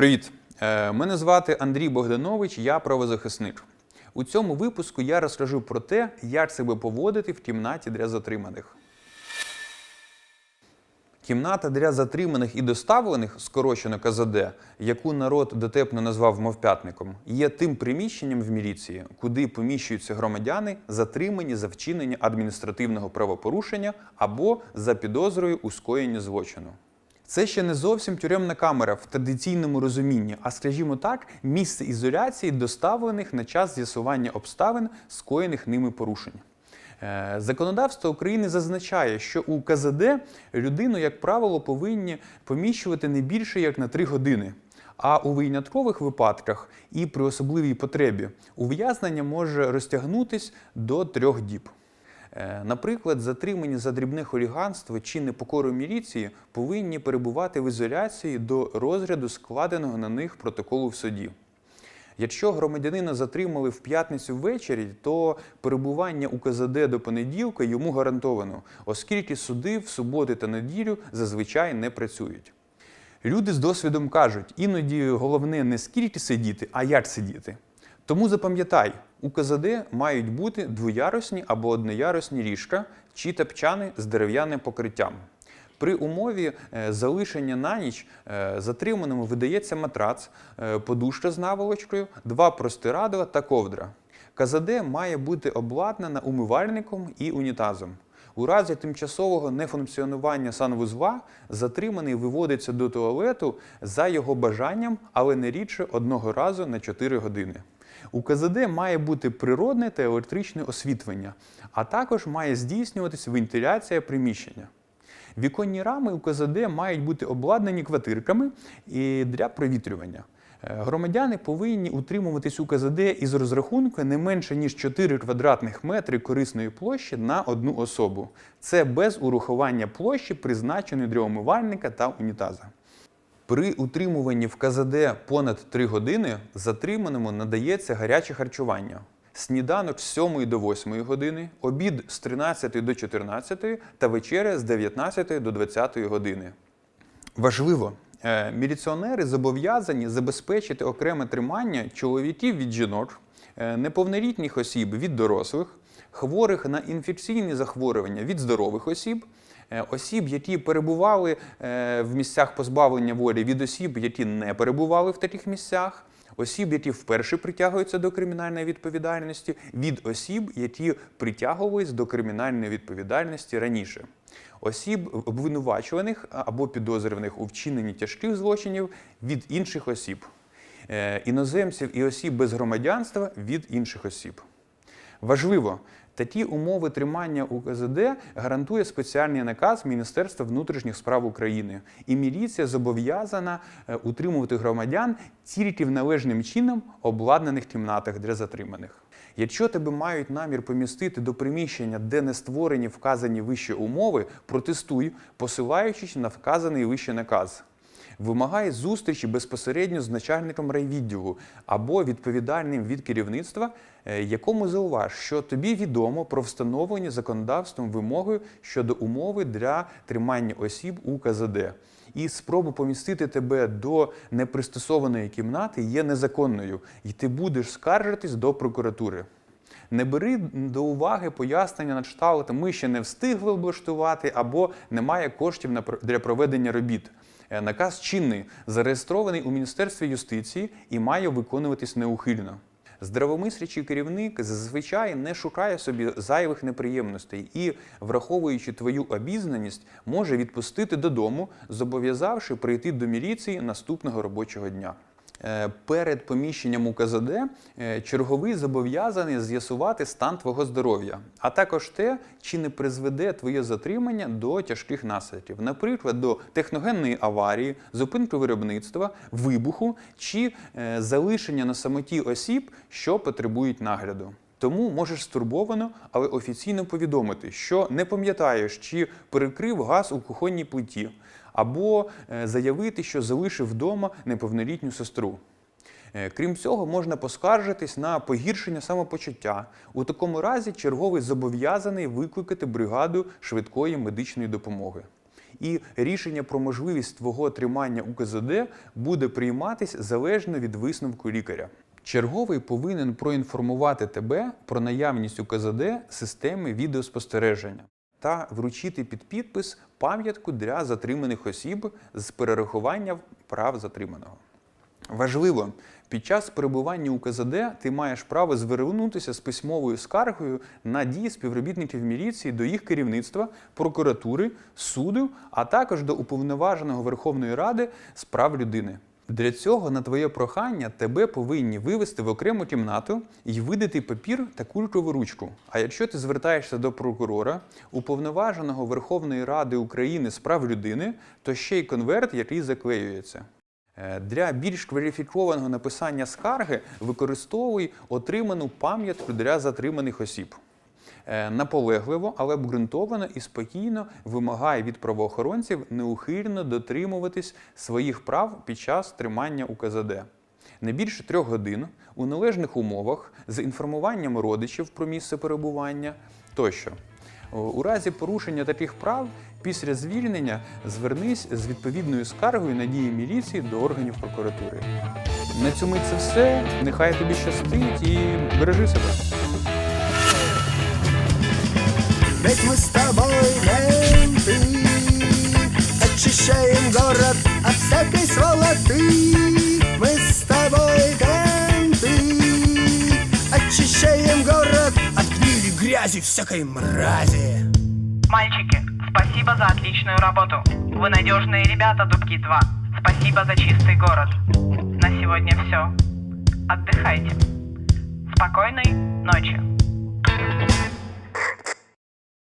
Привіт! Е, Мене звати Андрій Богданович, я правозахисник. У цьому випуску я розкажу про те, як себе поводити в кімнаті для затриманих. Кімната для затриманих і доставлених, скорочено КЗД, яку народ дотепно назвав мовпятником, є тим приміщенням в міліції, куди поміщуються громадяни, затримані за вчинення адміністративного правопорушення або за підозрою у скоєнні злочину. Це ще не зовсім тюремна камера в традиційному розумінні, а скажімо так, місце ізоляції доставлених на час з'ясування обставин, скоєних ними порушень. Е, Законодавство України зазначає, що у КЗД людину, як правило, повинні поміщувати не більше як на 3 години. А у виняткових випадках і при особливій потребі ув'язнення може розтягнутись до трьох діб. Е, Наприклад, затримані за дрібне хуліганство чи непокору міліції повинні перебувати в ізоляції до розгляду складеного на них протоколу в суді. Якщо громадянина затримали в п'ятницю ввечері, то перебування у КЗД до понеділка йому гарантовано, оскільки суди в суботи та неділю зазвичай не працюють. Люди з досвідом кажуть, іноді головне не скільки сидіти, а як сидіти. Тому запам'ятай, у КЗД мають бути двоярусні або одноярусні ліжка чи тапчани з дерев'яним покриттям. При умові е, залишення на ніч е, затриманому видається матрац, е, подушка з наволочкою, два простирадла та ковдра. КЗД має бути обладнана умивальником і унітазом. У разі тимчасового нефункціонування санвузла затриманий виводиться до туалету за його бажанням, але не рідше одного разу на 4 години. У КЗД має бути природне та електричне освітлення, а також має здійснюватись вентиляція приміщення. Віконні рами у КЗД мають бути обладнані квартирками і для провітрювання. Е, Громадяни повинні утримуватись у КЗД із розрахунку не менше ніж 4 квадратних метри корисної площі на одну особу. Це без урахування площі, призначеної для умивальника та унітаза. При утримуванні в КЗД понад 3 години затриманому надається гаряче харчування. Сніданок з 7 до 8 години, обід з 13 до 14 та вечеря з 19 до 20 години. Важливо, е, міліціонери зобов'язані забезпечити окреме тримання чоловіків від жінок, е, неповнолітніх осіб від дорослих, хворих на інфекційні захворювання від здорових осіб, осіб, які перебували е, в місцях позбавлення волі від осіб, які не перебували в таких місцях. Осіб, які вперше притягуються до кримінальної відповідальності, від осіб, які притягувались до кримінальної відповідальності раніше, осіб обвинувачуваних або підозрюваних у вчиненні тяжких злочинів від інших осіб, Е, іноземців і осіб без громадянства від інших осіб. Важливо, такі умови тримання у КЗД гарантує спеціальний наказ Міністерства внутрішніх справ України, і міліція зобов'язана е, утримувати громадян тільки в належним чином обладнаних кімнатах для затриманих. Якщо тебе мають намір помістити до приміщення, де не створені вказані вище умови, протестуй, посилаючись на вказаний вище наказ. Вимагає зустрічі безпосередньо з начальником райвідділу або відповідальним від керівництва, е, якому зауваж, що тобі відомо про встановлені законодавством вимоги щодо умови для тримання осіб у КЗД. І спроба помістити тебе до непристосованої кімнати є незаконною, і ти будеш скаржитись до прокуратури. Не бери до уваги пояснення на кшталт, ми ще не встигли облаштувати або немає коштів для проведення робіт. Е, Наказ чинний, зареєстрований у Міністерстві юстиції і має виконуватись неухильно. Здравомислячий керівник зазвичай не шукає собі зайвих неприємностей і, враховуючи твою обізнаність, може відпустити додому, зобов'язавши прийти до міліції наступного робочого дня. Е, Перед поміщенням у КЗД е, черговий зобов'язаний з'ясувати стан твого здоров'я, а також те, чи не призведе твоє затримання до тяжких наслідків, наприклад, до техногенної аварії, зупинки виробництва, вибуху чи е, залишення на самоті осіб, що потребують нагляду. Тому можеш стурбовано, але офіційно повідомити, що не пам'ятаєш, чи перекрив газ у кухонній плиті, або е, заявити, що залишив вдома неповнолітню сестру. Е, Крім цього, можна поскаржитись на погіршення самопочуття. У такому разі черговий зобов'язаний викликати бригаду швидкої медичної допомоги. і рішення про можливість твого тримання у КЗД буде прийматись залежно від висновку лікаря. Черговий повинен проінформувати тебе про наявність у КЗД системи відеоспостереження та вручити під підпис пам'ятку для затриманих осіб з перерахування прав затриманого. Важливо, під час перебування у КЗД ти маєш право звернутися з письмовою скаргою на дії співробітників міліції до їх керівництва, прокуратури, суду, а також до уповноваженого Верховної Ради з прав людини. Для цього на твоє прохання тебе повинні вивести в окрему кімнату і видати папір та кулькову ручку. А якщо ти звертаєшся до прокурора, уповноваженого Верховної Ради України з прав людини, то ще й конверт, який заклеюється. Е, Для більш кваліфікованого написання скарги використовуй отриману пам'ятку для затриманих осіб. Е, Наполегливо, але обґрунтовано і спокійно вимагає від правоохоронців неухильно дотримуватись своїх прав під час тримання у КЗД. Не більше трьох годин у належних умовах з інформуванням родичів про місце перебування тощо. У разі порушення таких прав після звільнення звернись з відповідною скаргою на дії міліції до органів прокуратури. На цьому це все. Нехай тобі щастить і бережи себе. Ведь мы с тобой менты Очищаем город от всякой сволоты Мы с тобой менты Очищаем город от гнили, грязи, всякой мрази Мальчики, спасибо за отличную работу. Вы надежные ребята, Дубки 2. Спасибо за чистый город. На сегодня все. Отдыхайте. Спокойной ночи.